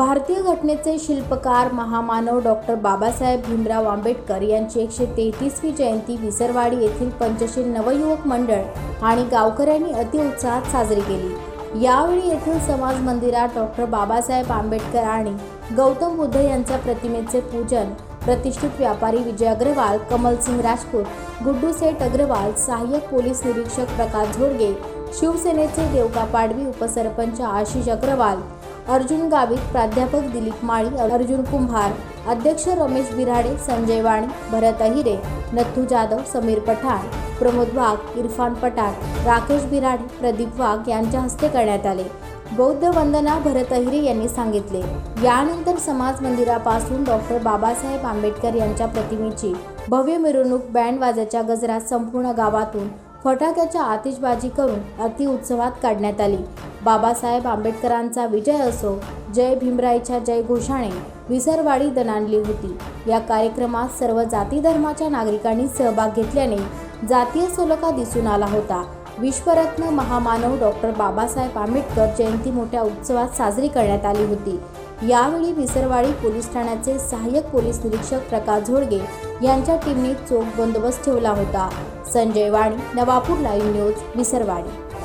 भारतीय घटनेचे शिल्पकार महामानव डॉक्टर बाबासाहेब भीमराव आंबेडकर यांची एकशे तेहतीसवी जयंती विसरवाडी येथील पंचशील नवयुवक मंडळ आणि गावकऱ्यांनी अतिउत्साहात साजरी केली. यावेळी येथील समाज मंदिरात डॉक्टर बाबासाहेब आंबेडकर आणि गौतम बुद्ध यांच्या प्रतिमेचे पूजन प्रतिष्ठित व्यापारी विजय अग्रवाल कमलसिंग राजपूत गुड्डू सेठ अग्रवाल सहाय्यक पोलीस निरीक्षक प्रकाश झोडगे शिवसेनेचे देवका पाडवी उपसरपंच आशिष अग्रवाल अर्जुन गावित प्राध्यापक दिलीप माळी अर्जुन कुंभार अध्यक्ष रमेश बिराडे संजय वाणी भरत अहिरे नथू जाधव समीर पठाण प्रमोद वाघ इरफान पठाण राकेश बिराडे प्रदीप वाघ यांच्या हस्ते करण्यात आले. बौद्ध वंदना भरत अहिरे यांनी सांगितले. यानंतर समाज मंदिरापासून डॉक्टर बाबासाहेब आंबेडकर यांच्या प्रतिमेची भव्य मिरवणूक बँड वाजाच्या गजरात संपूर्ण गावातून फटाक्याच्या आतिषबाजी करून अतिउत्सवात काढण्यात आली. बाबासाहेब आंबेडकरांचा विजय असो जय भीमराईच्या जय घोषाणे विसरवाडी दणाणली होती. या कार्यक्रमात सर्व जाती धर्माच्या नागरिकांनी सहभाग घेतल्याने जातीय सलोखा दिसून आला होता. विश्वरत्न महामानव डॉक्टर बाबासाहेब आंबेडकर जयंती मोठ्या उत्सवात साजरी करण्यात आली होती. यावेळी विसरवाडी पोलीस ठाण्याचे सहाय्यक पोलीस निरीक्षक प्रकाश झोडगे यांच्या टीमने चोख बंदोबस्त ठेवला होता. Sanjay Vani Navapur live news Visarwadi.